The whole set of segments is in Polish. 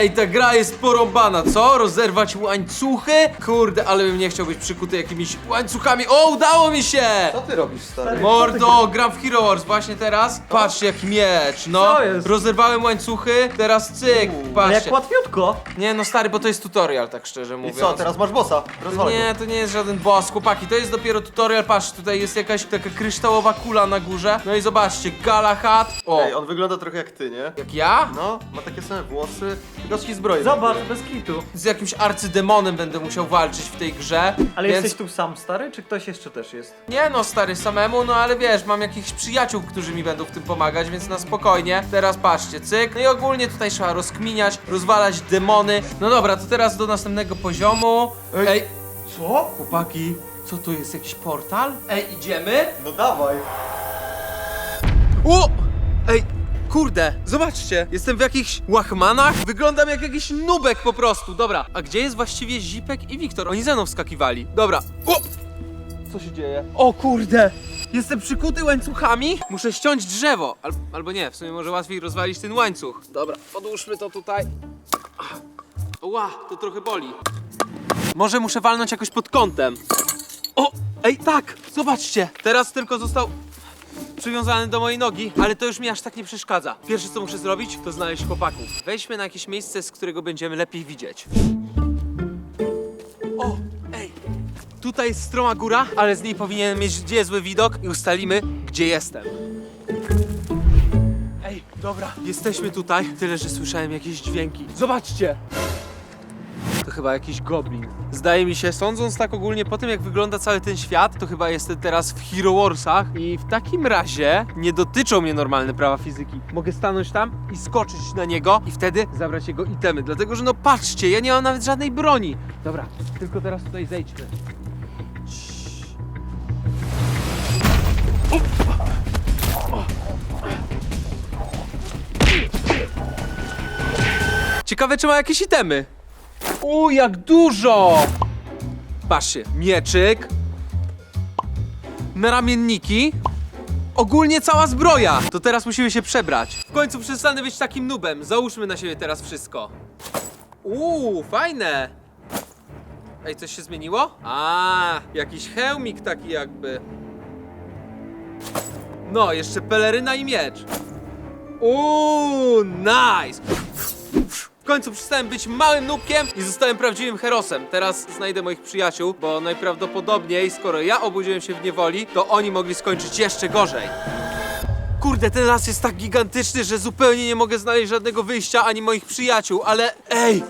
Ej, ta gra jest porąbana, co? Rozerwać łańcuchy? Kurde, ale bym nie chciał być przykuty jakimiś łańcuchami. O, udało mi się! Co ty robisz, stary? Mordo, gram w Hero Wars właśnie teraz. Patrzcie, jaki miecz, no. Co jest? Rozerwałem łańcuchy, teraz cyk, Ale jak patrzcie. łatwiutko. Nie no stary, bo to jest tutorial, tak szczerze I mówiąc. co, teraz masz bossa? Rozwalę Nie, to nie jest żaden boss, chłopaki, to jest dopiero tutorial, patrz, tutaj jest jakaś taka kryształowa kula na górze. No i zobaczcie, Galahad. O, Ej, on wygląda trochę jak ty, nie? jak ja? No, ma takie same włosy, zbroi. Zobacz, bez kitu. Z jakimś arcydemonem będę musiał walczyć w tej grze. Ale więc... jesteś tu sam stary, czy ktoś jeszcze też jest? Nie no, stary, samemu, no ale wiesz, mam jakichś przyjaciół, którzy mi będą w tym pomagać, więc na spokojnie. Teraz patrzcie, cyk. No i ogólnie tutaj trzeba rozkminiać, rozwalać demony. No dobra, to teraz do następnego poziomu. Ej, Co? chłopaki, co tu jest, jakiś portal? Ej, idziemy? No dawaj. O! Kurde, zobaczcie, jestem w jakichś łachmanach, wyglądam jak jakiś nubek po prostu. Dobra, a gdzie jest właściwie Zipek i Wiktor? Oni ze mną wskakiwali. Dobra, o! Co się dzieje? O kurde! Jestem przykuty łańcuchami? Muszę ściąć drzewo. Al albo nie, w sumie może łatwiej rozwalić ten łańcuch. Dobra, podłóżmy to tutaj. Ła, to trochę boli. Może muszę walnąć jakoś pod kątem. O! Ej, tak! Zobaczcie! Teraz tylko został przywiązany do mojej nogi, ale to już mi aż tak nie przeszkadza. Pierwsze co muszę zrobić, to znaleźć chłopaków. Wejdźmy na jakieś miejsce, z którego będziemy lepiej widzieć. O, ej! Tutaj jest stroma góra, ale z niej powinienem mieć niezły widok i ustalimy, gdzie jestem. Ej, dobra, jesteśmy tutaj. Tyle, że słyszałem jakieś dźwięki. Zobaczcie! To chyba jakiś goblin. Zdaje mi się, sądząc tak ogólnie po tym, jak wygląda cały ten świat, to chyba jestem teraz w Hero Warsach i w takim razie nie dotyczą mnie normalne prawa fizyki. Mogę stanąć tam i skoczyć na niego i wtedy zabrać jego itemy, dlatego że no patrzcie, ja nie mam nawet żadnej broni. Dobra, tylko teraz tutaj zejdźmy. Ciekawe, czy ma jakieś itemy. U, jak dużo! Patrzcie, mieczyk, naramienniki, ogólnie cała zbroja. To teraz musimy się przebrać. W końcu przestanę być takim nubem. Załóżmy na siebie teraz wszystko. Uuu, fajne. Ej, coś się zmieniło? A, jakiś hełmik taki jakby. No, jeszcze peleryna i miecz. Uuu, nice! Końcu przestałem być małym nubkiem i zostałem prawdziwym herosem. Teraz znajdę moich przyjaciół, bo najprawdopodobniej, skoro ja obudziłem się w niewoli, to oni mogli skończyć jeszcze gorzej. Kurde, ten las jest tak gigantyczny, że zupełnie nie mogę znaleźć żadnego wyjścia ani moich przyjaciół, ale ej!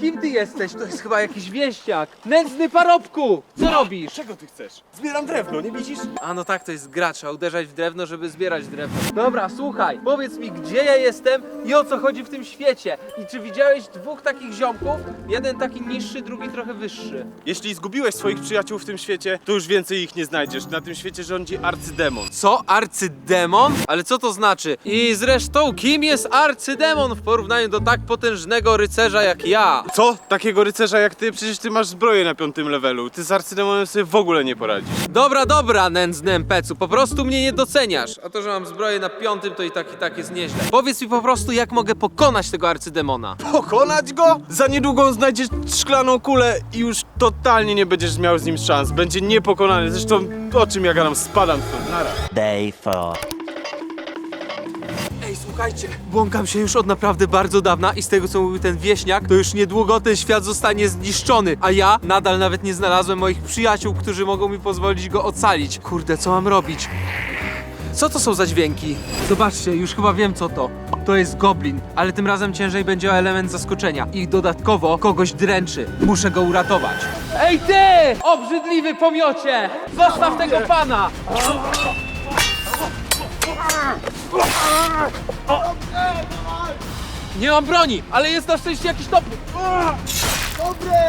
Kim ty jesteś? To jest chyba jakiś wieśniak. Nędzny parobku! Co robisz? Czego ty chcesz? Zbieram drewno, nie widzisz? A no tak, to jest gra, trzeba uderzać w drewno, żeby zbierać drewno. Dobra, słuchaj, powiedz mi, gdzie ja jestem i o co chodzi w tym świecie. I czy widziałeś dwóch takich ziomków? Jeden taki niższy, drugi trochę wyższy. Jeśli zgubiłeś swoich przyjaciół w tym świecie, to już więcej ich nie znajdziesz. Na tym świecie rządzi arcydemon. Co? Arcydemon? Ale co to znaczy? I zresztą, kim jest arcydemon w porównaniu do tak potężnego rycerza jak ja? Co? Takiego rycerza jak ty? Przecież ty masz zbroję na piątym levelu. Ty z arcydemonem sobie w ogóle nie poradzi. Dobra, dobra, nędzny empecu, po prostu mnie nie doceniasz. A to, że mam zbroję na piątym, to i tak, i tak jest nieźle. Powiedz mi po prostu, jak mogę pokonać tego arcydemona. Pokonać go? Za niedługo znajdziesz szklaną kulę i już totalnie nie będziesz miał z nim szans. Będzie niepokonany. Zresztą o czym ja gadam? Spadam stąd. Nara. Day 4 słuchajcie, błąkam się już od naprawdę bardzo dawna i z tego co mówił ten wieśniak, to już niedługo ten świat zostanie zniszczony, a ja nadal nawet nie znalazłem moich przyjaciół, którzy mogą mi pozwolić go ocalić. Kurde, co mam robić? Co to są za dźwięki? Zobaczcie, już chyba wiem co to. To jest goblin, ale tym razem ciężej będzie o element zaskoczenia. I dodatkowo kogoś dręczy. Muszę go uratować. Ej ty! Obrzydliwy pomiocie! Zostaw tego pana! Nie mam broni, ale jest na szczęście jakiś topór. Dobre!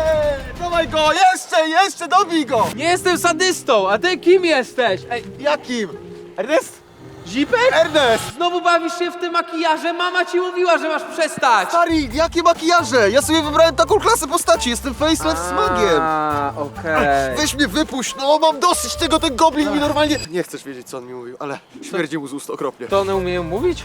Dawaj go! Jeszcze, jeszcze dobij go! Nie jestem sadystą, a ty kim jesteś? Ej, Jakim? Ernest? Zipek? Ernest! Znowu bawisz się w te makijaże? Mama ci mówiła, że masz przestać! Stary, jakie makijaże? Ja sobie wybrałem taką klasę postaci, jestem faceless z magiem. A, okej. Weź mnie wypuść, no mam dosyć tego, ten goblin mi normalnie... Nie chcesz wiedzieć, co on mi mówił, ale śmierdzi mu z ust okropnie. To one umieją mówić?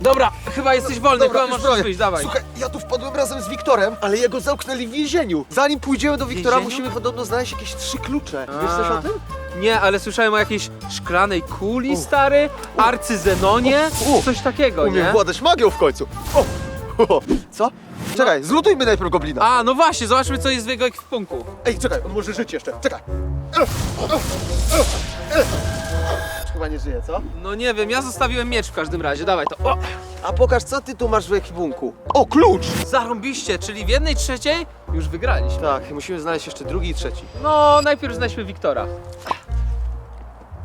Dobra, chyba jesteś wolny, chyba już możesz wyjść, dawaj. Słuchaj, ja tu wpadłem razem z Wiktorem, ale jego zamknęli w więzieniu. Zanim pójdziemy do Wiktora, Więzieniu? musimy podobno znaleźć jakieś trzy klucze. Wiesz coś o tym? Nie, ale słyszałem o jakiejś szklanej kuli, stary, arcyzenonie, U, coś takiego, Umiem nie? władać magią w końcu. O. Co? Czekaj, zlutujmy najpierw goblina. A, no właśnie, zobaczmy co jest w jego ekwipunku. Ej, czekaj, on może żyć jeszcze. Czekaj. Chyba nie żyje, co? No nie wiem, ja zostawiłem miecz w każdym razie, dawaj to. O, A pokaż, co ty tu masz w ekwipunku. O, klucz! zarąbiście, czyli w jednej trzeciej już wygraliśmy. Tak, musimy znaleźć jeszcze drugi i trzeci. No, najpierw znajdźmy Wiktora.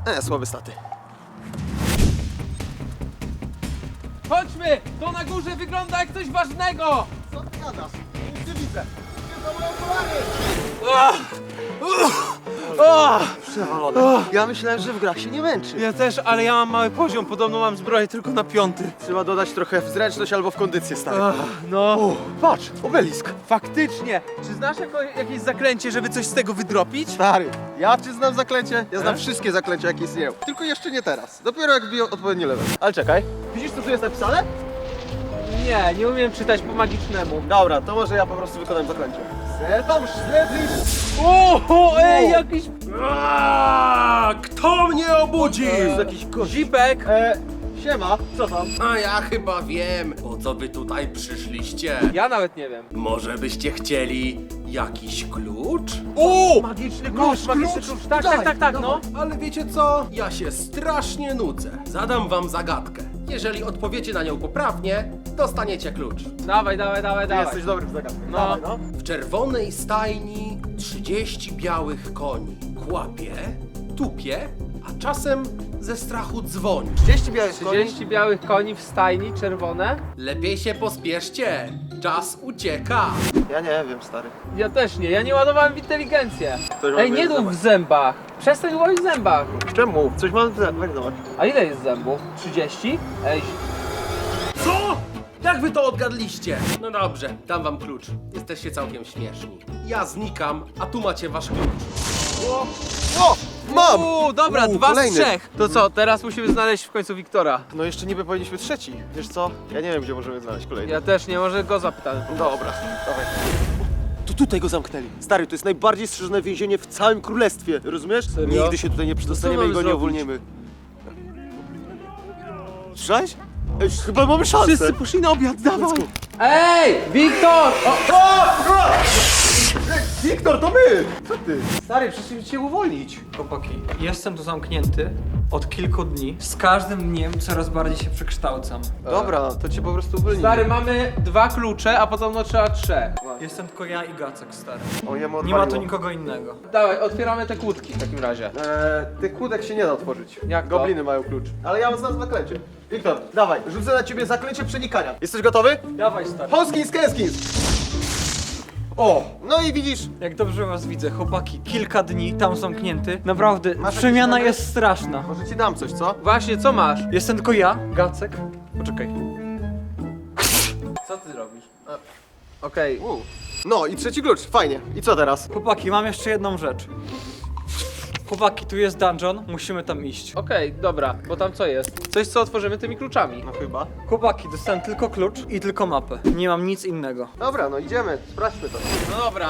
E, słabe staty. Chodźmy, to na górze wygląda jak coś ważnego. Co ty gadasz? Nic nie widzę. Gdzie są moje okulary? O, Przewalone. Ja myślałem, że w grach się nie męczy. ja też, ale ja mam mały poziom, podobno mam zbroję tylko na piąty. Trzeba dodać trochę w zręczność albo w kondycję, stary. No, O, patrz, obelisk. faktycznie. Czy znasz jako, jakieś zaklęcie, żeby coś z tego wydropić? Stary, ja czy znam zaklęcie? Ja znam wszystkie zaklęcia, jakie istnieją. Tylko jeszcze nie teraz. Dopiero jak biją odpowiedni level. Ale czekaj, widzisz co tu jest napisane? Nie, nie umiem czytać po magicznemu. Dobra, to może ja po prostu wykonam zaklęcie. Zetam śledzi! O, ej, jakiś Kto mnie obudził? jest jakiś gość. zipek. E, siema, co tam? A ja chyba wiem, po co wy tutaj przyszliście. Ja nawet nie wiem. Może byście chcieli jakiś klucz? O! Magiczny klucz, magiczny klucz. Tak, tak, tak, tak, no. Ale wiecie co? Ja się strasznie nudzę. Zadam wam zagadkę. Jeżeli odpowiecie na nią poprawnie, dostaniecie klucz. Dawaj, dawaj, dawaj, Ty dawaj. jesteś dobry w zagadkę. No. Dawaj, no. W czerwonej stajni 30 białych koni. Kłapie, tupie, a czasem ze strachu dzwoni. 30 białych koni. 30 białych koni w stajni, czerwone. Lepiej się pospieszcie. Czas ucieka. Ja nie wiem, stary. Ja też nie, ja nie ładowałem w inteligencję. Ktoś ma Ej, nie w dłub w zębach. Przestań łowić w zębach. Czemu? Coś mam... Zobacz. A ile jest zębów? 30? Ej, Co? Jak wy to odgadliście? No dobrze, dam wam klucz. Jesteście całkiem śmieszni. Ja znikam, a tu macie wasz klucz. O! Mam! Uuu, dobra, Uuu, dwa kolejny. z trzech. To co, teraz musimy znaleźć w końcu Wiktora. No jeszcze niby powinniśmy trzeci. Wiesz co? Ja nie wiem, gdzie możemy znaleźć kolejny. Ja też nie, może go zapytamy. Dobra, dawaj. To tutaj go zamknęli. Stary, to jest najbardziej strzeżone więzienie w całym królestwie, rozumiesz? Serio? Nigdy się tutaj nie przedostaniemy Co i go mamy nie zrobić? uwolnimy. Słyszałeś? Ej, chyba mamy szansę. Wszyscy poszli na obiad, dawaj! Ej, Wiktor! O, Wiktor, to my! Co ty? Stary, przecież cię uwolnić. Chłopaki, jestem tu zamknięty od kilku dni. Z każdym dniem coraz bardziej się przekształcam. Dobra, to cię po prostu uwolnimy. Stary, mamy dwa klucze, a podobno trzeba trzech. Jestem tylko ja i Gacek, stary. O, jemu Nie ma tu odwaliło. nikogo innego. Dawaj, otwieramy te kłódki w takim razie. Eee, tych kłódek się nie da otworzyć. Jak to? Gobliny mają klucz. Ale ja znam zaklęcie. Wiktor, dawaj, rzucę na ciebie zaklęcie przenikania. Jesteś gotowy? Dawaj, stary. Honskins, Kenskins! O, no i widzisz, Jak dobrze was widzę, chłopaki. Kilka dni tam zamknięty. Naprawdę, Masz przemiana jakiś jest straszna. może ci dam coś, co? Właśnie, co masz? Jestem tylko ja, Gacek. Poczekaj. Co ty robisz? Okej. No i trzeci klucz, fajnie. I co teraz? Chłopaki, mam jeszcze jedną rzecz. Chłopaki, tu jest dungeon, musimy tam iść. Okej, dobra, bo tam co jest? Coś, co otworzymy tymi kluczami. No chyba. Chłopaki, dostałem tylko klucz i tylko mapę. Nie mam nic innego. Dobra, no idziemy, sprawdźmy to. No dobra.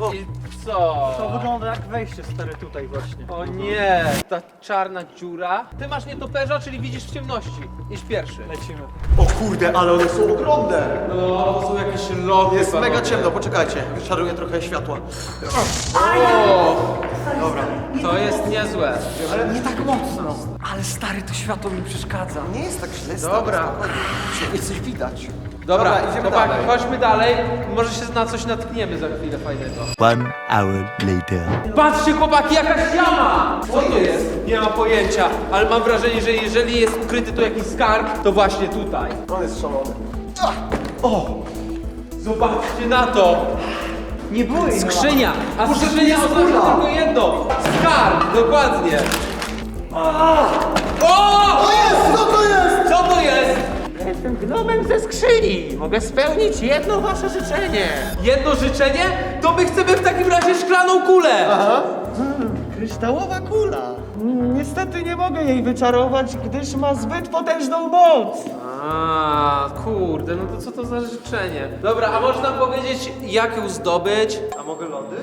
O. I co? To wygląda jak wejście, stary, tutaj właśnie. O nie, ta czarna dziura. Ty masz nietoperza, czyli widzisz w ciemności. Idź pierwszy. Lecimy. O kurde, ale one są ogromne! No, to są jakieś logi. Jest mega ciemno, poczekajcie. Wyczaruję trochę światła. Dobra. To jest niezłe. Ale nie tak mocno. Ale stary, to światło mi przeszkadza. Nie jest tak źle, stary, Dobra. spokojnie. Jest coś widać. Dobra, Dobra, idziemy chłopaki, dalej. chodźmy dalej. Może się na coś natkniemy za chwilę fajnego. One hour later. Patrzcie chłopaki, jakaś jama! Co to jest? Nie mam pojęcia, ale mam wrażenie, że jeżeli jest ukryty tu jakiś skarb, to właśnie tutaj. On jest szalony. Zobaczcie na to! Nie było jej Skrzynia! A skrzynia oznacza tylko jedno! Skarb! Dokładnie! O! To jest! Co to jest? Co to jest? Jestem gnomem ze skrzyni. Mogę spełnić jedno wasze życzenie. Jedno życzenie? To my chcemy w takim razie szklaną kulę! Kryształowa kula. Niestety nie mogę jej wyczarować, gdyż ma zbyt potężną moc. A, kurde, no to co to za życzenie? Dobra, a możesz nam powiedzieć, jak ją zdobyć? A mogę lody?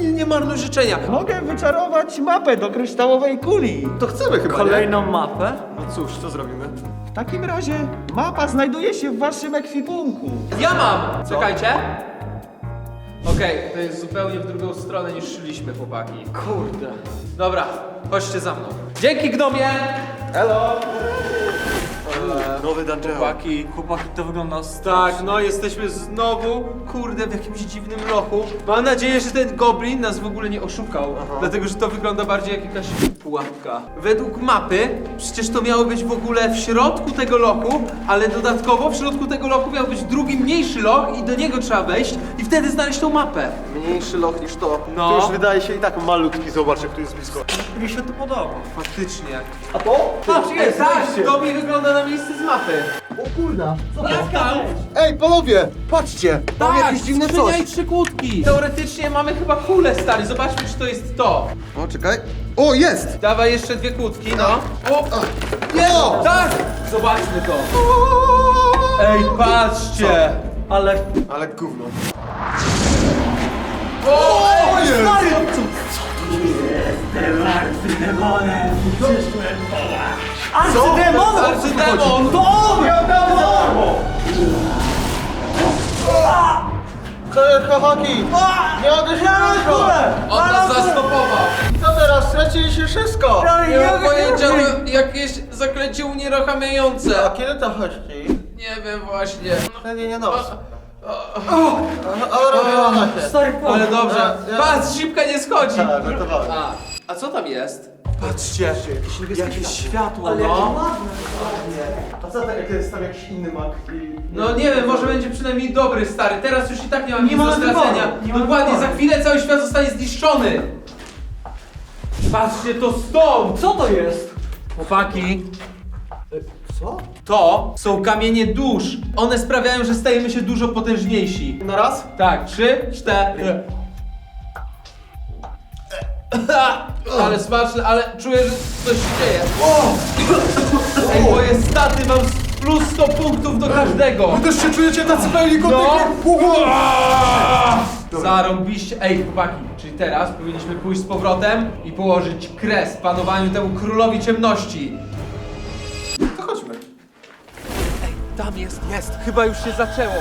Nie, nie marnuj życzenia. Mogę wyczarować mapę do kryształowej kuli. To chcemy chyba, nie? Kolejną mapę? No cóż, co zrobimy? W takim razie mapa znajduje się w waszym ekwipunku. Ja mam! Czekajcie. Okej, to jest zupełnie w drugą stronę niż szliśmy, chłopaki. Kurde. Dobra, chodźcie za mną. Dzięki, gnomie! Nowy dungeon. Chłopaki. Chłopaki, to wygląda strasznie. Tak, no jesteśmy znowu, kurde, w jakimś dziwnym lochu. Mam nadzieję, że ten goblin nas w ogóle nie oszukał, dlatego że to wygląda bardziej jak jakaś pułapka. Według mapy, przecież to miało być w ogóle w środku tego lochu, ale dodatkowo w środku tego lochu miał być drugi mniejszy loch i do niego trzeba wejść i wtedy znaleźć tą mapę. Mniejszy loch niż to. No. To już wydaje się i tak malutki, zobacz jak tu jest blisko. Mi się to podoba. Faktycznie. A to? Patrz, jest, tak, to mi wygląda na miejsce z mapy. O kurna. Jak tam? Ej, panowie, patrzcie! Tam Tak, jakieś dziwne skrzynia coś. i trzy kłódki. Teoretycznie mamy chyba kulę, stary, zobaczmy, czy to jest to. O, czekaj. O, jest! Dawaj jeszcze dwie kłódki, no. O! O! Tak! Zobaczmy to. Ej, patrzcie! Ale Ale gówno. O! Jest! Arcydemon! Arcydemon! To jest chłopaki! Nie mogę się wszystko! On nas zastopował. Co teraz? Straciliście wszystko! Nie mam pojęcia, no, jakieś zaklęcie unieruchamiające. A kiedy to chodzi? Nie wiem właśnie. Wtedy nie nos. O, Ale dobrze. Patrz, szybka nie schodzi. Tak. A, a co tam jest? Patrzcie, jakieś światło, jakie no. A co tak, jak jest tam jakiś inny mak. No nie wiem, może będzie przynajmniej dobry, stary. Teraz już i tak nie mam nic do stracenia. Dokładnie, za chwilę cały świat zostanie zniszczony. Patrzcie, to stąd! Co to jest? Chłopaki, Co? to są kamienie dusz. One sprawiają, że stajemy się dużo potężniejsi. Na raz? Tak, trzy, cztery. Ale smaczne, ale czuję, że coś się dzieje. Ej, moje staty mam plus 100 punktów do każdego. Też się czujecie tacy pełni No! Zarąbiście. Ej, chłopaki, czyli teraz powinniśmy pójść z powrotem i położyć kres panowaniu temu królowi ciemności. Tam jest, jest. Chyba już się zaczęło.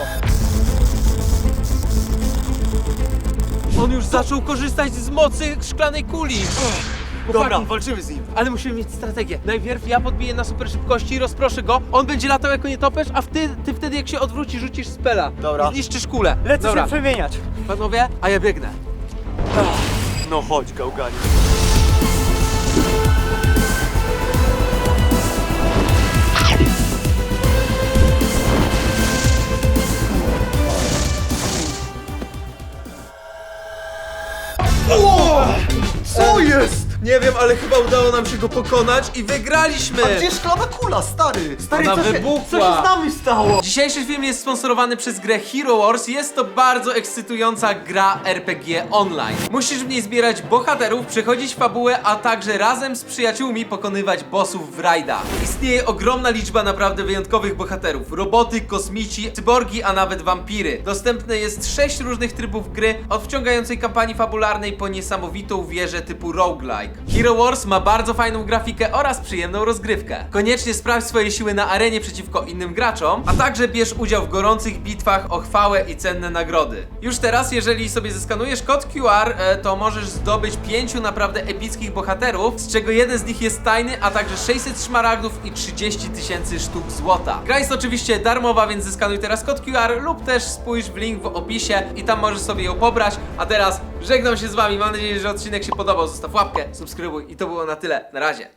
On już zaczął korzystać z mocy szklanej kuli. Dobra, walczymy z nim. ale musimy mieć strategię. Najpierw ja podbiję na super szybkości, rozproszę go, on będzie latał jako nietoperz, a ty, ty wtedy jak się odwróci, rzucisz spela. Dobra. I zniszczysz kulę. Lecę Dobra, się przemieniać. panowie, a ja biegnę. No chodź, gałganie. Co jest? Nie wiem, ale chyba udało nam się go pokonać i wygraliśmy! A gdzie szklana kula, stary? Stary, Ona co się, co się z nami stało? Dzisiejszy film jest sponsorowany przez grę Hero Wars. Jest to bardzo ekscytująca gra RPG online. Musisz w niej zbierać bohaterów, przechodzić fabułę, a także razem z przyjaciółmi pokonywać bossów w rajdach. Istnieje ogromna liczba naprawdę wyjątkowych bohaterów. Roboty, kosmici, cyborgi, a nawet wampiry. Dostępne jest 6 różnych trybów gry, od wciągającej kampanii fabularnej po niesamowitą wieżę typu roguelike. Hero Wars ma bardzo fajną grafikę oraz przyjemną rozgrywkę. Koniecznie sprawdź swoje siły na arenie przeciwko innym graczom, a także bierz udział w gorących bitwach o chwałę i cenne nagrody. Już teraz, jeżeli sobie zeskanujesz kod QR, e, to możesz zdobyć pięciu naprawdę epickich bohaterów, z czego jeden z nich jest tajny, a także 600 szmaragdów i 30 tysięcy sztuk złota. Gra jest oczywiście darmowa, więc zeskanuj teraz kod QR lub też spójrz w link w opisie i tam możesz sobie ją pobrać. A teraz żegnam się z wami, mam nadzieję, że odcinek się podobał. Zostaw łapkę, subskrybuj i to było na tyle. Na razie.